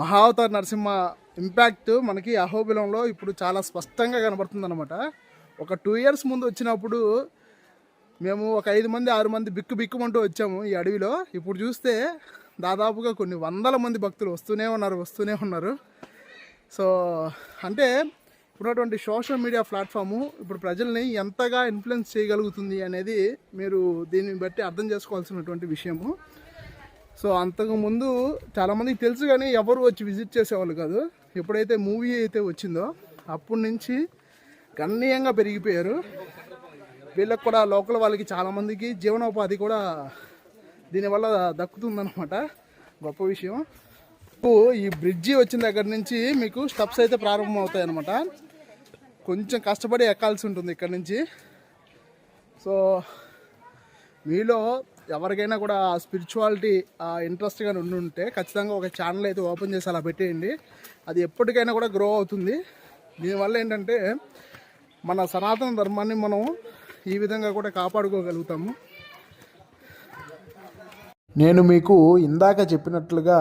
Mahavatar Narasimha impact మనకి అహోబిలంలో ఇప్పుడు చాలా స్పష్టంగా కనబడుతుంది అనమాట ఒక టూ ఇయర్స్ ముందు వచ్చినప్పుడు మేము ఒక ఐదు మంది ఆరు మంది బిక్కు బిక్కుమంటూ వచ్చాము ఈ అడవిలో. ఇప్పుడు చూస్తే దాదాపుగా కొన్ని వందల మంది భక్తులు వస్తూనే ఉన్నారు వస్తూనే ఉన్నారు. సో అంటే ఇప్పుడున్నటువంటి సోషల్ మీడియా ప్లాట్ఫాము ఇప్పుడు ప్రజల్ని ఎంతగా ఇన్ఫ్లుయెన్స్ చేయగలుగుతుంది అనేది మీరు దీన్ని బట్టి అర్థం చేసుకోవాల్సినటువంటి విషయము. సో అంతకుముందు చాలామందికి తెలుసు కానీ ఎవరు వచ్చి విజిట్ చేసేవాళ్ళు కాదు. ఎప్పుడైతే మూవీ అయితే వచ్చిందో అప్పటి నుంచి గణనీయంగా పెరిగిపోయారు. వీళ్ళకి కూడా లోకల్ వాళ్ళకి చాలామందికి జీవనోపాధి కూడా దీనివల్ల దక్కుతుందన్నమాట. గొప్ప విషయం. ఇప్పుడు ఈ బ్రిడ్జి వచ్చిన దగ్గర నుంచి మీకు స్టెప్స్ అయితే ప్రారంభం అవుతాయి అనమాట కొంచెం కష్టపడి ఎక్కాల్సి ఉంటుంది ఇక్కడ నుంచి. సో మీలో ఎవరికైనా కూడా స్పిరిచువాలిటీ ఇంట్రెస్ట్ కానీ ఉండి ఉంటే ఖచ్చితంగా ఒక ఛానల్ అయితే ఓపెన్ చేసి అలా పెట్టేయండి. అది ఎప్పటికైనా కూడా గ్రో అవుతుంది. దీనివల్ల ఏంటంటే మన సనాతన ధర్మాన్ని మనం ఈ విధంగా కూడా కాపాడుకోగలుగుతాము. నేను మీకు ఇందాక చెప్పినట్లుగా